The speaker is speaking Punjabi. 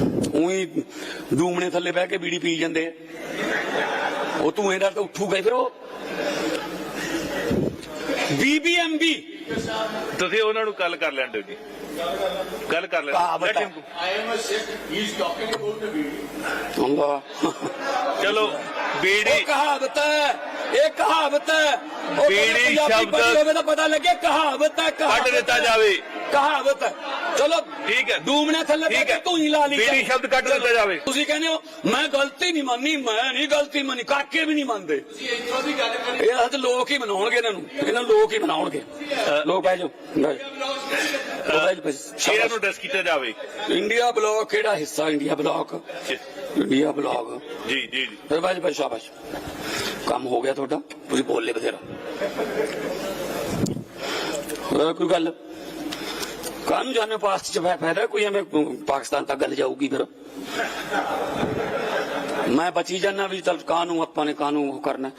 ਉਹੀ ਦੂਮਣੇ ਥੱਲੇ ਬਹਿ ਕੇ ਬੀੜੀ ਪੀ ਜਾਂਦੇ ਆ। ਉਹ ਤੂੰ ਇਹਦਾ ਤਾਂ ਉੱਠੂਗਾ ਹੀ ਫਿਰ ਉਹ। ਬੀਬੀਐਮਬੀ ਤੁਸੀਂ ਉਹਨਾਂ ਨੂੰ ਕੱਲ ਕਰ ਲੈਣ ਦਿਓ ਜੀ। ਗੱਲ ਕਰ ਲੈਣ ਹੈ। am a Sikh. He is talking about the video. ਅੱਲਾ ਚਲੋ ਬੀੜੀ ਕਹਾਵਤ ਹੈ ਇਹ ਕਹਾਵਤ ਹੈ। ਉਹ ਬੀੜੀ ਸ਼ਬਦ- ਹੋਵੇ ਤਾਂ ਪਤਾ ਲੱਗੇ ਕਹਾਵਤ ਹੈ ਕਹਾਵਤ ਕੱਢ ਦਿੱਤਾ। ਜਾਵੇ। ਕਹਾਵਤ ਹੈ। ਚਲੋ ਠੀਕ ਹੈ। ਦੂਮਣੇ ਥੱਲੇ ਠੀਕ ਹੈ। ਤੂੰ ਹੀ ਲਾ ਲਈ ਬੀੜੀ ਸ਼ਬਦ ਕੱਢ ਦਿੱਤਾ ਜਾਵੇ। ਤੁਸੀਂ ਕਹਿੰਦੇ ਹੋ ਮੈਂ ਗਲਤੀ ਨਹੀਂ ਮੰਨੀ ਮੈਂ ਨਹੀਂ ਗਲਤੀ ਮੰਨੀ। ਕਾਕੇ ਵੀ ਨਹੀਂ ਮੰਨਦੇ। ਤੁਸੀਂ ਇੱਥੋਂ ਦੀ ਗੱਲ ਕਰੀ। ਇਹ ਅੱਜ ਲੋਕ ਹੀ ਮਨਾਉਣਗੇ ਇਹਨਾਂ ਨੂੰ। ਇਹਨਾਂ ਨੂੰ ਲੋਕ ਹੀ ਮਨਾਉਣਗੇ। ਲੋਕ ਸ਼ੇਰਾਂ ਜਾਓ। ਨੂੰ ਡਸ ਕੀਤਾ ਜਾਵੇ। ਇੰਡੀਆ ਬਲੌਕ ਕਿਹੜਾ ਹਿੱਸਾ? India bloc. India bloc. ਜੀ ਜੀ ਜੀ। ਫਿਰ ਬਾਜ ਬਾਜ ਸ਼ਾਬਾਸ਼। ਕੰਮ ਹੋ ਗਿਆ ਤੁਹਾਡਾ? ਤੁਸੀਂ ਬੋਲ ਬੋਲੇ ਬਥੇਰਾ। ਕੋਈ ਗੱਲ? ਕਾਨੂੰ ਜਾਣੇ ਪਾਸ ਚ ਫਾਇਦਾ ਕੋਈ ਐਵੇਂ ਪਾਕਿਸਤਾਨ ਤੱਕ ਗੱਲ ਜਾਊਗੀ ਫਿਰ। ਮੈਂ ਬਚੀ ਜਾਣਾ ਵੀ ਚਲ ਕਾਨੂੰ ਆਪਾਂ ਨੇ ਕਾਨੂੰ ਉਹ ਕਰਨਾ।